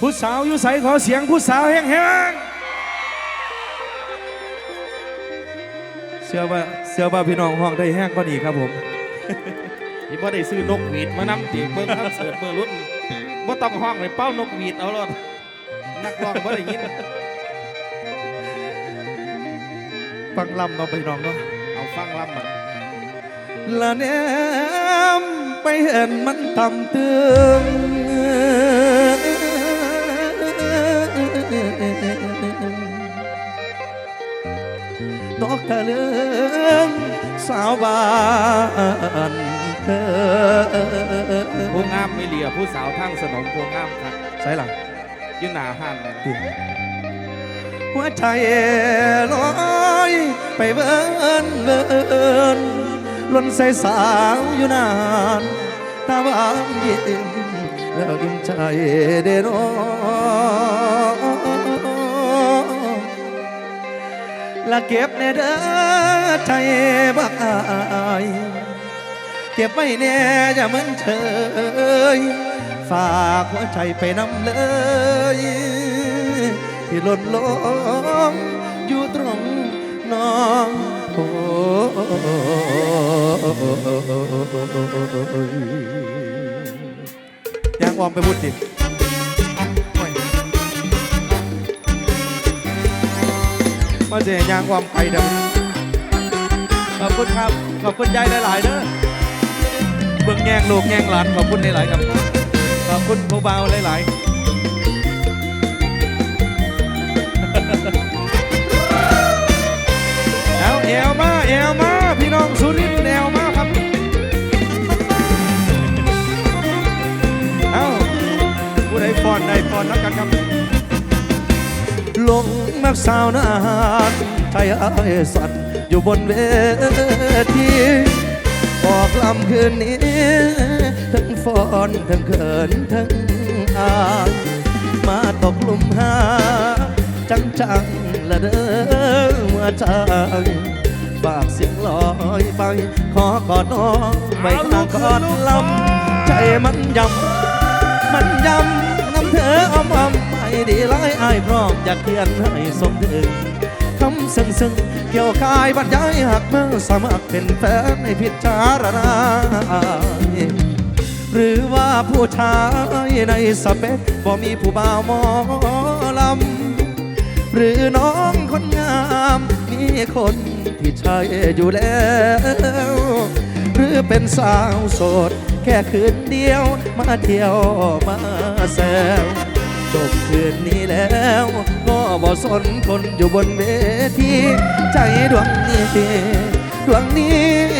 ผู้สาวอยู่ใสขอเสียงผู้สาวแห้งๆเชื่อว่าเชื่อว่าพี่น้องห้องได้แห้งก็ดีครับผมที่บ่ได้ซื้อนกหวีดมานำตีเบิ่งคอนเสิร์ตเบิ่งรุ่นบ่ต้องห้องเลยเป้านกหวีดเอารถนักร้องบ่ได้ยินฟังลำเนาะพี่น้องเนาะเอาฟังลำมันละแนมไปเห็นมันทำเตือ ทะเลืองสาวบ้านเธอผู้งามไม่เหลียผู้สาวทั้งสนมผู้งามครับใช่หลังอยืนหนาห้านเลยหัวใจลอยไปเบินเบินล้นใส่สาวอยู่นานตาหวานยิ้มแล้วยิ้มใจเด่นอ ละเก็บในเด้อใจบักอายเก็บไว้แน่อย่าเหมือนเฉยฝากหัวใจไปนำเลย ที่หล่นลงอยู่ตรงน้องโอ้ยางออมไปบุดดิ มาเจยางออมไปเด้อขอบคุณครับ ขอบคุณยายหลายๆเด้อเบิ่งแง่งลูกแง่งหลานขอบคุณหลายๆครับ ขอบคุณผู้เบาหลายๆเอาแอวมาแอวมาพี่น้องสุรินทร์แอวมาครับ เอาผู้ใดฟอนใดฟอนนักกันครับ ลงมักสาวนานใจอ้ายสั่นอยู่บนเวทีบอกลำคืนนี้ทั้งฟอนทั้งเขินทั้งอายมาตกหลุมหา จังจังละเด้อเมื่อจังฝากเสียงลอยไป ขอกอดน้องไว้ข้างกอดลำ ใจมันยำ มันยำน้ำเธออ้อมอ้อ ดีร้ายอายพร้อมอยากเขียนให้สมถึงคำซึ้งซึ้งเกี่ยวกายบรรยายหักเมื่อสมัครเป็นแฟนให้พิจารณาหรือว่าผู้ชายในสเปคบ่มีผู้บ่าวมอลำหรือน้องคนงามมีคนที่ใช่อยู่แล้ว หรือเป็นสาวโสด แค่คืนเดียวมาเที่ยวมาแซว จบคืนนี้แล้วก็บ่สนคนอยู่บนเวทีใจดวงนี้ดวงนี้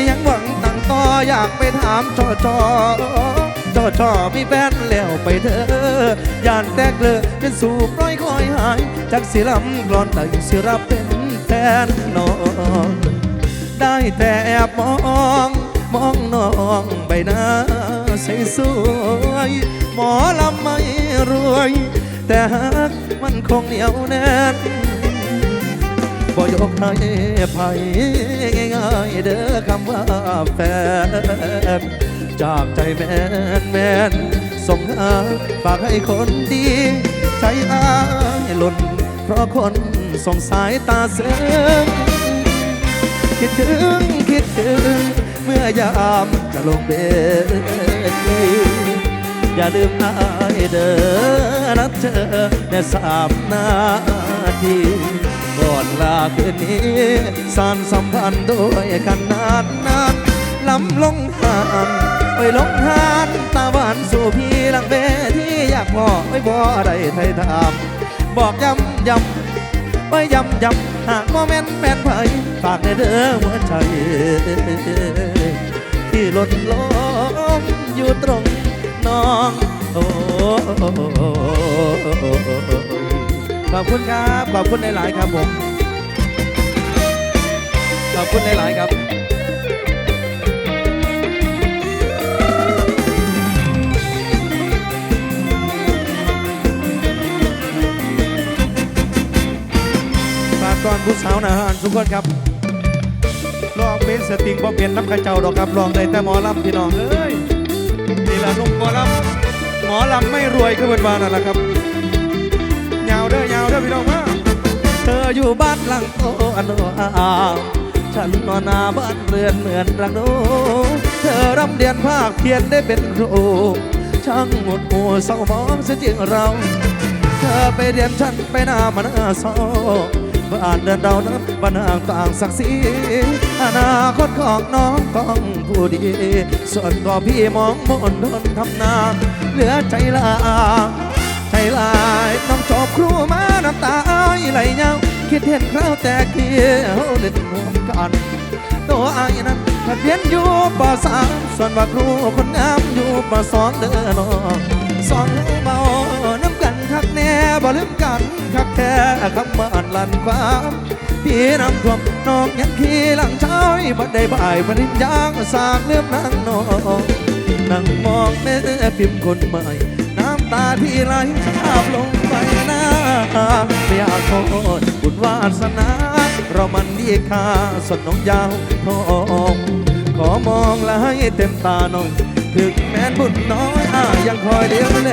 ยังหวังตั้งต่ออยากไปถามจอจอจอจอมีแฟนแล้วไปเถอะยานแตกเลยเป็นสู่ปล่อยคอยหายจากสิลำกลอนได้สิรับเป็นแทนน้องได้แต่แอบมอง มองน้องใบหน้าใสสวย หมอลำไม่รวย แต่หักมันคงเหนียวแน่นบ่ยกให้ไผง่ายๆเด้อคำว่าแฟน จากใจแมนแมนส่งหาฝากให้คนดี ใจอายหล่น เพราะคนส่งสายตาเสื่อมคิดถึง คิดถึง เมื่อยามจะลงเบทีอย่าลืมอายเด้อนัดเจอในสามนาทีก่อนลาคืนนี้สานสัมพันธ์ด้วยกันนานนานลำลงหานไปลงหานตาหวานสู่พี่ลังเวที่อยากบอกไม่บอกอะไรไทยถามบอกย้ำย้ำไม่ย้ำย้ำ หากโมเมนต์แฟนไผฝากในเด้อหัวใจ ที่หล่นลงอยู่ตรงน้องโอ้ขอบคุณครับ ขอบคุณหลาย ๆ ครับผม ขอบคุณหลาย ๆ ครับ ก่อนผู้สาวนะฮะทุกคนครับลองเป็นสติงบ่เป็นน้ำข้าเจ้าดอกครับลองได้แต่หมอลำพี่น้องเอ้ยนี่ละนุ่มหมอลำหมอลำไม่รวยคือเป็นวานั่นแหละครับยาวเด้อยาวเด้อพี่น้องมาเธออยู่บ้านหลังโตอันโนอาฉันนอนหนาบ้านเรือนเหมือนรังโนเธอรำเรียนภาคเพียนได้เป็นครูช่างหมดหัวเศร้ามองเสียจริงเรา เธอไปเรียนฉันไปหน้ามันอา โซบ้านเดินเรานั้นบ้านางต่างศักดิ์ศรีอนาคตของน้องต้องผู้ดี ส่วนตัวพี่มองมนทนทำนาเหลือใจลาใจลายน้องจบครูมาน้ำตาไหลเงาคิดเห็นคราวแต่เกี่ยวเล่นร่วกันตัวไอ้นั้นถัดเรียนอยู่ปสามส่วนว่าครูคนงามอยู่ปสองเด้อน้องสองเมาน กักแน่บ่ลืมกันคักแท้คำบ้านลันความพี่น้ำท่วมน้องยังขี่หลังช้อยบัดได้บ่ายปริญญาสางเลือมนางน้องนั่งมองแม่พิมพ์คนใหม่ น้ำตาที่ไหลชาบลงไปหน้าไม่อยากโทษบุญวาสนา เรามันดีค่าสดน้องยาวทองขอมองและให้เต็มตาหน่อยถึงแม้นบุญน้อยอยังคอยเลี้ยวแล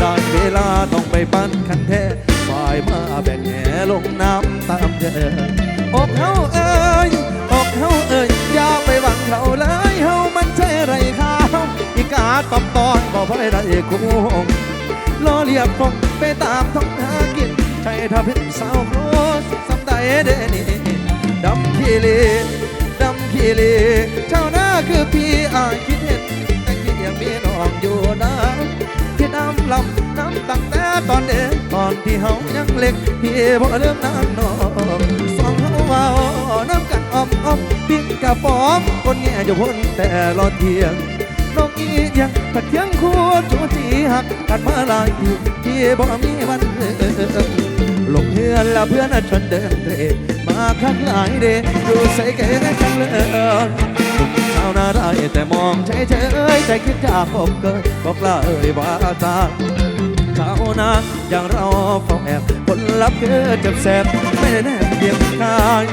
ได้เวลาต้องไปปั้นคันแท้ฝ่ายมาแบกแหลงน้ำตามเธออกเฮาเอ้ยอกเฮาเอ้ยอย่าไปหวังเขาเลยเฮามันใช่ไรข้าอีกาตอมตอนบ่พอได้คุ้มล้อเลียบฟงไปตามท้องหากินใช่ถ้าเป็นสาวโคสสำได้เดนี่ดำขี้เลดำขี้เลเจ้าน้า ลำน้ำตั้งแต่ตอนเด็กตอนที่เฮายังเล็กพี่บ่เริ่มนางนองสองเฮาเมาน้ำกันอ้อมอ้อมปิ้งกะป๋อมคนแง่อยู่พ้นแต่รอเที่ยงน้องอียังผัดเทียงคู่จูจีหักกันมาหลายปีที่บ่มีวันเลิกลงเฮือนและเพื่อนชวนเดินเตะมาคักหลายเดดูใส่แก่จังเลย ชาวนาได้แต่มองเฉยเฉยใจคิดจะพบเกิดบอกลาเอ่ยวาตาชาวนาอย่างเราเฝ้าแอบผลลัพธ์คือเจ็บแสบไม่ได้แนบเพียงกาย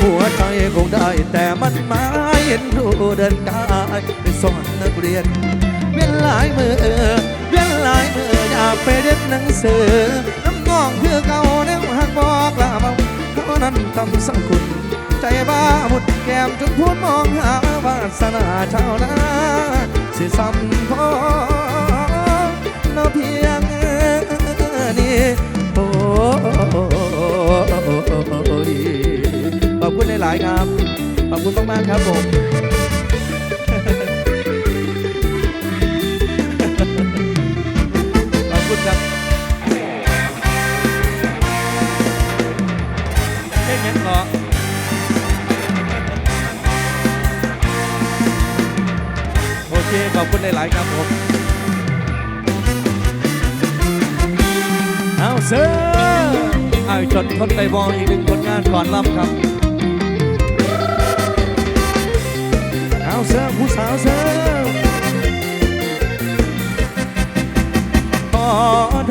หัวใจคงได้แต่มันมาเห็นรูเดินกายไปสอนนักเรียนเวียนหลายมือเวียนหลายมืออยากไปเรียนหนังสือน้ำงองคือเก่าแนวหักบอกลาเมาเขานั้นทำสังคุณ ใจบ้าหมุดแก้มจนพูดมองหาวาสนาชาวนาสิซ้ำพอนาะเพียงนี้โอ้ยขอบคุณหลาย ๆ ครับ ขอบคุณมาก ๆ ครับผม เคขอบคุณหลายๆครับผมเอาเซอร์ไอ้จดคนไตบอลอีกหนึ่งผลงานก่อนรับครับเอาเซอร์ผู้สาวเซอร์ขอ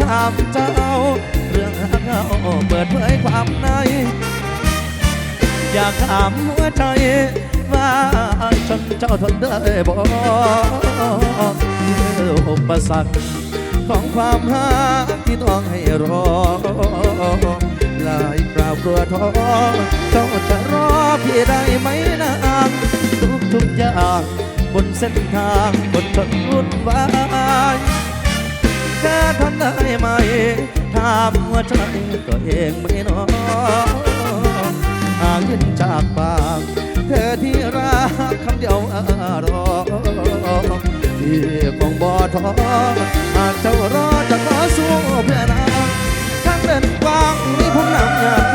ถามเจ้า เรื่องหาเขาเปิดเผยความใน อยากถามหัวใจ ว่าจนเจ้าทนได้บ่เอออุปสรรคของความหาที่ต้องให้รอหลายคราวกลัวท้อเจ้าจะรอพี่ได้ไหมนางทุกทุกอย่างบนเส้นทางบนทนนวุ่นวายแค่ทนได้ไหมถามหัวใจตัวเองไม่น้อยหากยินจากปาก เธอที่รักคำเดียวอารอที่คงบ่ท้อหากเจ้ารอจะขอสู้เพื่อนางทางเดินกว้างมีผมนำอยาก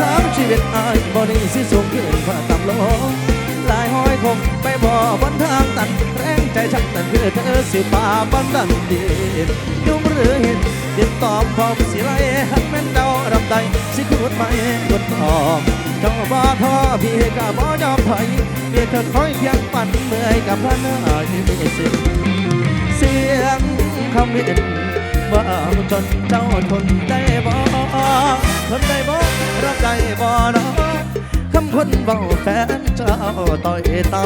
ถามชีวิตอายบ่ได้สิสูงขึ้นฝ่าต่ำลง หลายห้อยคงไปบ่บนทางตันแรงใจฉันนั้นคือเธอสิป่าบังดันดียุ่งหรือเห็นเด็ดตอบพอมสิไลหักแม่นเดารำใดสิขุดไม่กดทองเจ้าบ่ท้อพี่ก็บ่ยอมถอยเพียงเธอคอยเพียงปั่นเมื่อยกับพระนาที่มีสิ้นเสียงคำเห็นว่าจนเจ้าทนได้บ่ทนได้บ่รับได้บ่เนาะ คำคนเบาแฟนเจ้าต่อยต่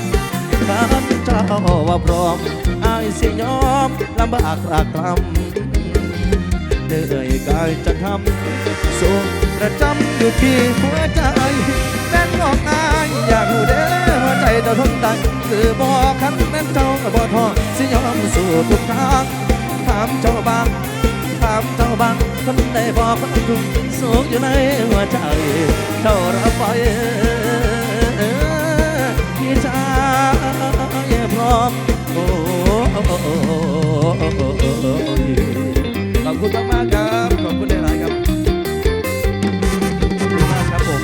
ำข้าเจ้าว่าพร้อมอายสียอมลำบากรากรำเหนื่อยกายจะทำส่งประจำอยู่ที่หัวใจแม่นบอกอายอยากรู้เด้อหัวใจเจ้าทนได้คือบอกคันแม่นเจ้าก็บ่ทอสิยอมสู้ทุกทางถามเจ้าบาง ถามเจ้าบางคนได้บอกความทุกข์สุขอยู่ในหัวใจเจ้ารับไว้พี่ชายพร้อมโอ้ขอบคุณมากๆครับขอบคุณหลายๆครับขอบคุณมากครับผม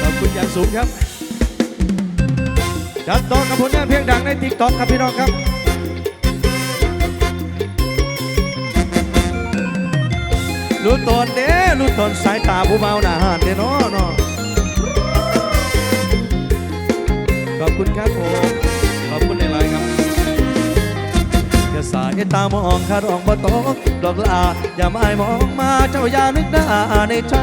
ขอบคุณอย่างสูงครับ จัดต่อกับผลงานเพลงดังในติ๊กต็อกครับพี่น้องครับรู้ตนเด้รู้ตนสายตาผู้เมาหน้าหานเด้เนาะเนาะขอบคุณครับผม สายตามองคาดองบ่ตกดอกลาอย่ามาไอมองมาเจ้าอย่านึกหน้าในใจ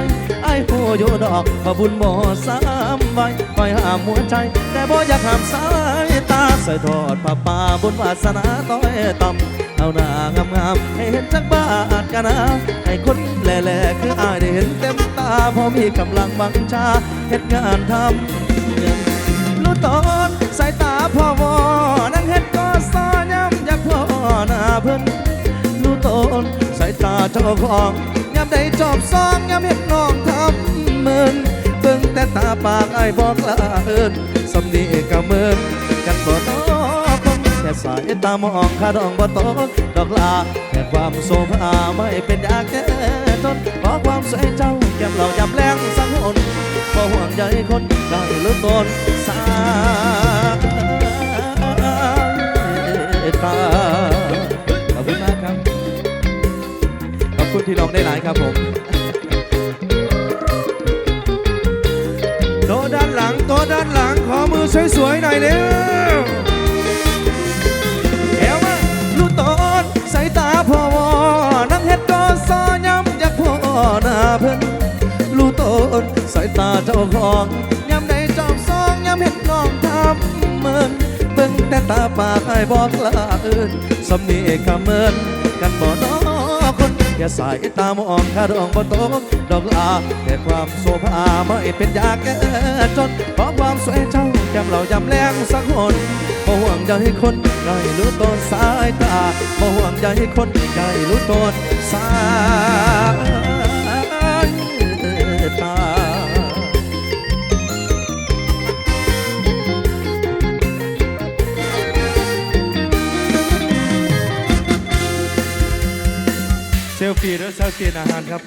ไอ้ายผู้อยู่ดอกพระบุญบ่สามไว้คอยห้ามหัวใจ แต่บ่อยากห้ามสายตาใส่ทอดผ้าป่าบุญวาสนาต้อยต่ำเอาหน้างามๆให้เห็นจักบาทกันนะให้คนแหล่ๆคืออายได้เห็นเต็มตาพอมีกำลังบังชาเฮ็ดงานทำเงินรู้ตอนสายตาพ่อวอ เจ้าของย้ำได้จอบซองย้ำเห็นน้องทำเมินเบิ่งแต่ตาปากไอ้บอกลาเอินสำนีก็เมินกันบ่ตอคนแค่สายตามองคาดองบ่ตกดอกลาแค่ความโซภาไม่เป็นยาแก้ทนขอความสวยเจ้าแก้มเรายำแรงสังหนบ่ห่วงใยคนได้หรือตนสายตา คุณที่น้องได้หลายครับผมโตะด้านหลังโตะด้านหลังขอมือสวยๆหน่อยเร็วแถวมาลูกตอนสายตาพ่อวอนั่งเฮ็ดก็ซอย้ำอยากพ่อหน้าเพิ่นรู้ตนสายตาเจ้าของยามใดจอบซองยามเห็นน้องทำเมินเบิ่งแต่ตาปากไอ้บอกลาเอินสำนีขเมินกันบ่นอค แค่สายตามองคาดองบ่ตกดอกลาแต่ความโสภาไม่เป็นยาแก้จนขอความสวยเจ้าแก้มเรายำแรงสักคนบ่ห่วงใยคนใกล้รู้ตนสายตาบ่ห่วงใยคนใกล้รู้ตนสาย ลฟี่หรือเซลฟี่อาหารครับ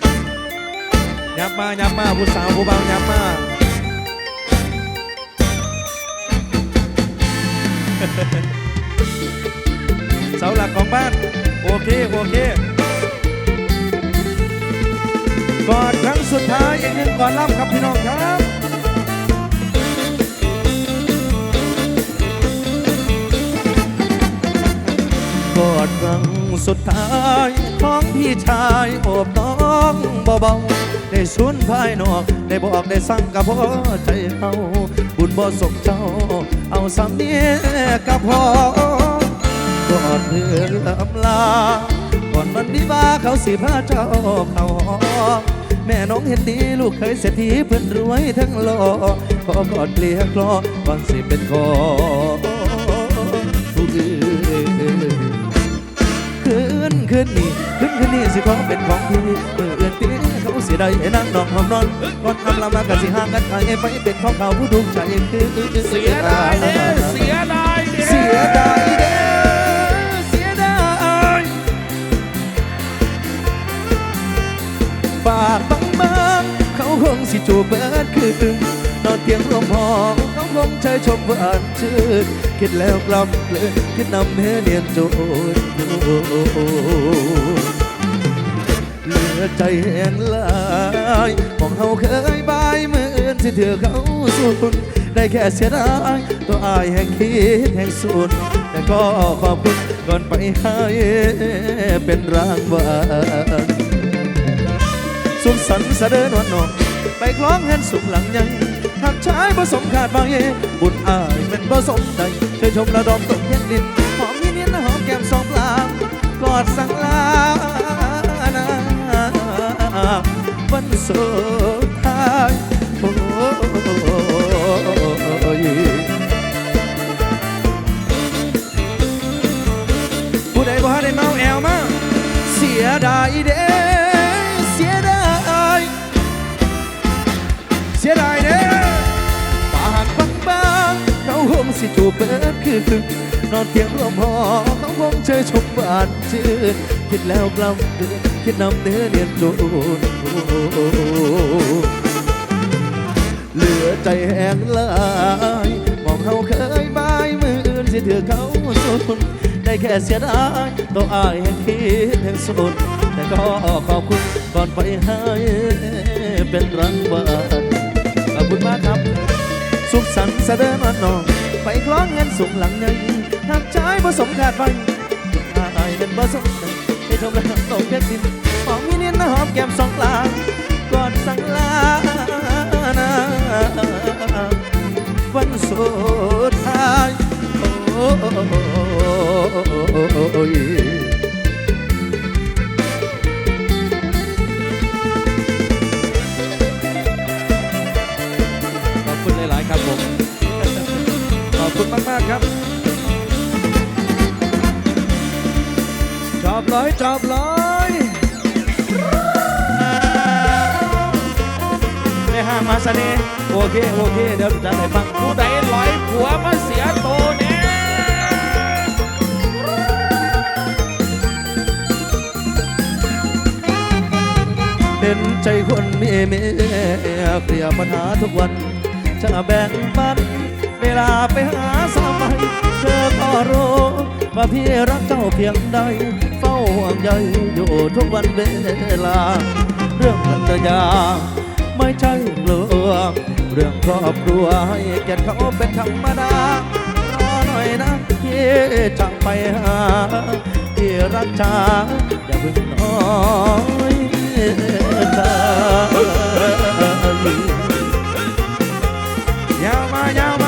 ยับมา ยับมา ผู้สาว ผู้บ่าวยับมาเสาหลักของบ้าน โอเค โอเคกอดครั้งสุดท้ายอีกหนึ่งก่อนล่ำครับพี่น้องครับ กอดครั้งสุดท้ายของพี่ชายโอบน้องเบาๆได้สุนภายนอกได้บอกได้สั่งกับพ่อใจเขาบุญบ่ส่งเจ้า เอาสำเนียกับพ่อกอดเพื่ออำลาก่อนวันวิวาเขาสิพาเจ้าเขาหอแม่น้องเห็นดีลูกเคยเศรษฐีเพื่อนรวยทั้งโลกขอกอดเกลียกลอก่อนสิเป็นขอผู้อื่น คืนคืนนี้สิขอเป็นของพี่เมื่อเอื่นตีเขาเสียดายให้นั่งนองหอมนอนก่อนทำลำบากกันสิห่างกันไปไปเป็นของเขาผู้ดูใจคือเสียดายเด้เสียดายเด้เสียดายเด้อเสียดายปากบางบางเขาคงสิจูบเบิดคืนนอนเตียงรวมหอมเขาคงใจชมหวานชื่นคิดแล้วกลับเลยคิดนำให้เนียนโจร เหลือใจแห้งลายมองเขาเคยบายมืออื่นสิเถือเขาสูญได้แค่เสียดายตัวอายแห่งคิดแห่งสูญแต่ก็ขอบคุณก่อนไปให้เป็นรางวัลสุขสันต์เสด็จวันนอกไปคล้องแห่นสุขหลังใหญ่หักชายผสมขาดบางเยบุญอายเป็นผสมใดเธอชมระดมตกเย็นดินหอมนิดนิดๆหอมแก้มสองปลากอดสั่งลา วันสุดท้ายโอ้ยผู้ใดบ่ได้เมาแอลมาเสียดายเด้เสียดายเสียดายเด้ปากบางบางๆเขาคงสิจูบเปิดคือนอนเตียงร่วมหอเขาคงเชยชมบานชื่นคิดแล้วกล้ำเดือน คิดนำเนื้อเนียนโจนเหลือใจแห้งลายมองเขาเคยบายมืออื่นสิถือเขาสุนได้แค่เสียดายตัวอายแห่งคิดแห่งสุดแต่ก็ขอบคุณก่อนไปให้เป็นรางวัลขอบคุณมากครับสุขสันต์เสด็จวันนองไปคล้องเงินสุขหลังใหญ่หากใจผสมขาดไปอายเป็นผสมใน ชมแล้วตกเพชรดินหอมมีเนียนหอมแก้มสองกลางกอนสั่งลานาวันสุดท้ายโอ้ยขอบคุณหลายๆครับผมขอบคุณมาก ๆ ครับ จอบร้อยจอบร้อยไม่ห้ามมาเสน่ห์โอเค โอเค เดี๋ยวจะได้ฟังผู้ใดลอยผัวมาเสียโตเนี่ยเห็นใจคนมีเมียเคลียร์ปัญหาทุกวันจะแบ่งปันเวลาไปหาสามัยเธอก็รู้ว่า พี่รักเจ้าเพียงใด เฝ้าห่วงใยอยู่ทุกวันเวลา เรื่องภรรยาไม่ใช่เรื่องเรื่องครอบครัวให้แก่เขาเป็นธรรมดารอหน่อยนะพี่จะไปหาพี่รักจ้าอย่าเพึ่งน้อยใจยาวมายาวมา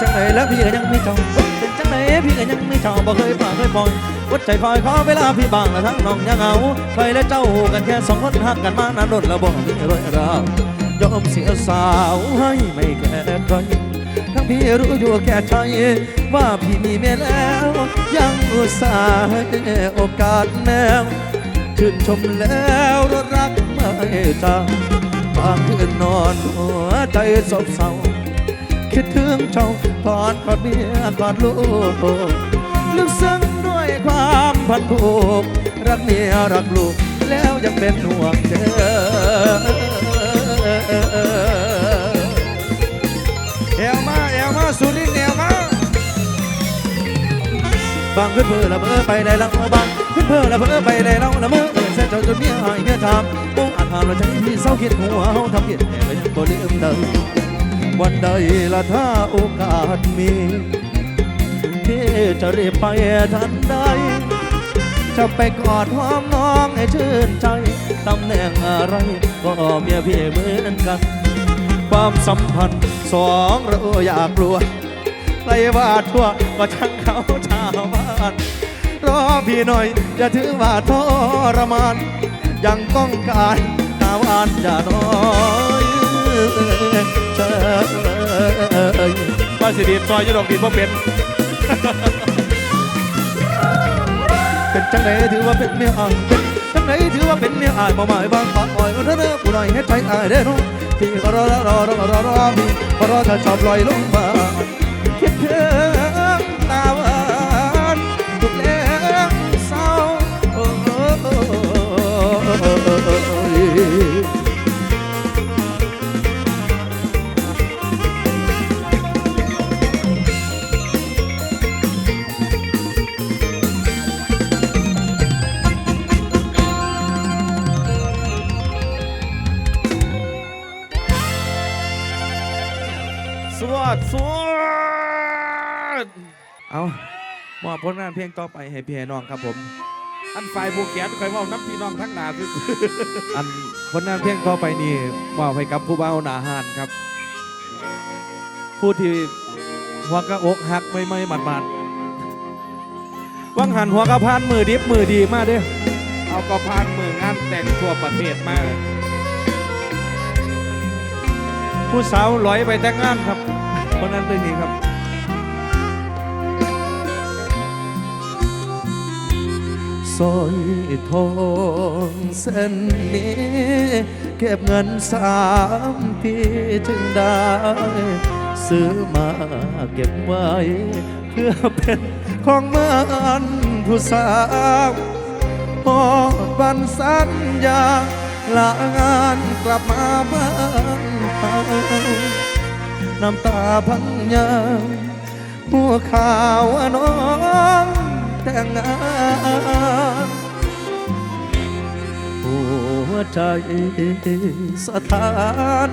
จังไหนแล้วพี่ก็ยังไม่จองเป็นจังไหนพี่ก็ยังไม่จองบ่เคยปากเคยปล่อยวัดใจคอยขอเวลาพี่บางและทั้งน้องยังเอาไปและเจ้ากันแค่สองคนหักกันมานานรถแล้วบอกมีรื่องราวยอมเสียสาวให้ไม่แค่ใครทั้งพี่รู้อยู่แก่ใจว่าพี่มีเมียแล้ว ยังอุตส่าห์ให้โอกาสแนวชื่นชมแล้วรักไม่จางบางคืนนอนหัวใจซบเศร้า คิดถึงเจ้าตอนกอดเมียกอดลูกลึกซึ้งด้วยความพันผูกรักเมียรักลูก แล้วยังเป็นห่วงเธอแอวมาแอวมาสุรินทร์แอวมาบางขึ้นเพื่อละเมอไปได้ล้วบางขึ้นเพื่อละเมอไปได้ล้วละเมอเอเส้นเจ้าจนเมียหายเมียทำมุ่งอาจทำละใจที่เศร้าคิดหัวเฮาทำผิดแต่ก็ยังบ่ลืมเดิม วันใดละถ้าโอกาสมีพี่จะรีบไปทันใด จะไปกอดหอมน้องให้ชื่นใจตำแหน่งอะไรก็เมียพี่เหมือนกัน ความสัมพันธ์สองเราอยากกลัวใครว่าทั่วก็ช่างเขาชาวบ้านรอพี่หน่อยอย่าถือว่าทรมาน ยังต้องการตาวานอย่าน้อย เชยว่าสิดีซอยยุดอกดีเพราะเป็นเป็นจังไหนถือว่าเป็นเมียอ่างเป็นจังไหนถือว่าเป็นเมียอายบ่หมายบางปากอ่อยเด้อเด้อผู้น้อยเฮ็ดใจอายเด้อน้องพี่ก็รอรอรอรอรอรอพี่ก็รอเธอชอบลอยลงมาคิดถึง อามอบผลงานเพลงต่อไปให้พี่ให้น้องครับผม อันฝ่ายผูกแขนคอยเว่าน้ำพี่น้องทั้งหนาซื่ออันผลงานเพลงต่อไปนี่มอบให้กับผู้เบาหนาหานครับ ผู้ที่หัวกระอกหักไม่ไม่หมัดหมัดๆวังหันหัวกระพานมือดิบมือดีมากเด้อๆเอาก็พานมืองานแต่งทั่วประเทศมาผู้สาวลอยไปแต่งงานครับคนนั้นเป็นนี้ครับ สร้อยทองเส้นนี้ เก็บเงินสามปีถึงได้ ซื้อมาเก็บไว้ เพื่อเป็นของมันผู้สาวพอดวันสัญญาลางานกลับมาบ้านน้ำตาพังยางหัวขาวน้อง แต่งงานหัวใจสถาน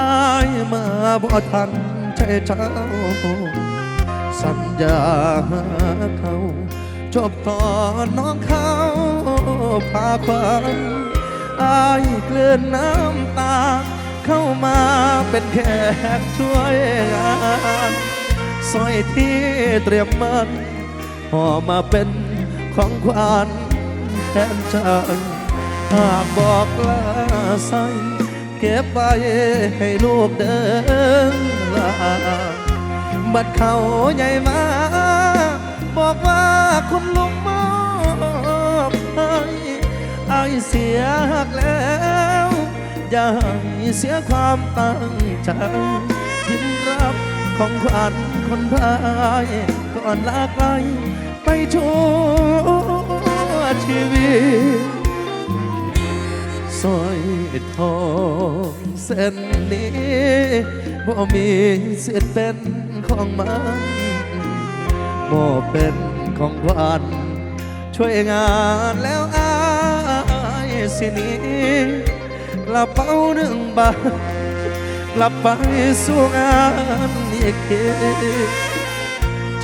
อายมาบ่ทันใจเจ้า สัญญาเขาจบตอนน้องเขาพาความอายเกลื่อนน้ำตา เข้ามาเป็นแขกช่วยงานสอยที่เตรียมมัน ห่อมาเป็นของขวัญแทนใจหากบอกลาใส่เก็บไว้ให้ลูกเดินลาบัดเขาใหญ่มา บอกว่าคุณลุงมอบให้ไอายเสียหักแล้ว อย่าให้เสียความตั้งใจยิ้มรับของขวัญคนพายก่อนลาไกล ไปชั่วชีวิตสร้อยทองเส้นนี้บ่มีสิทธิ์เป็นของมันบ่เป็นของวัญช่วยงานแล้วอายสินี้กระเป๋าหนึ่งใบกลับไปสู่งานอีกที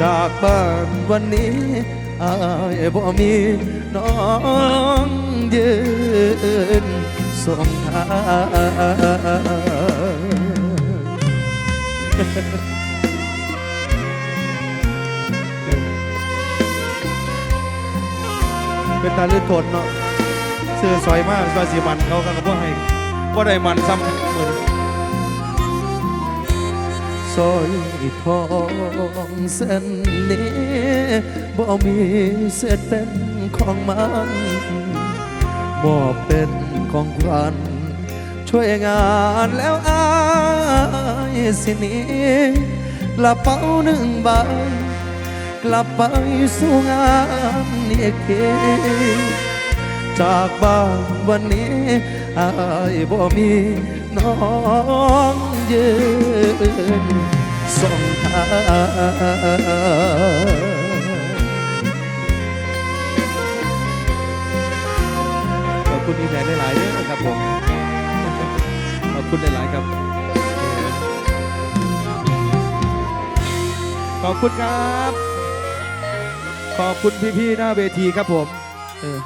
จากบ้านวันนี้อายบ่มีน้องยืนส่งทางเป็นตาลือทนเนาะเสื้อสวยมากก็สีมันเขาก็บ่ให้บ่ได้มันซ้ำเหมือน สร้อยทองเส้นนี้บ่มีเศษเป็นของมันบ่เป็นของขวัญช่วยงานแล้วอายสินี้กระเป๋าหนึ่งใบกลับไปสู่งานอีกทีจากบ้านวันนี้อายบ่มีน้อง ยืนส่งทางขอบคุณอีแพนหลายๆด้วยนะครับผม ขอบคุณหลายๆครับ ขอบคุณครับ ขอบคุณพี่ๆ หน้าเวทีครับผม เออ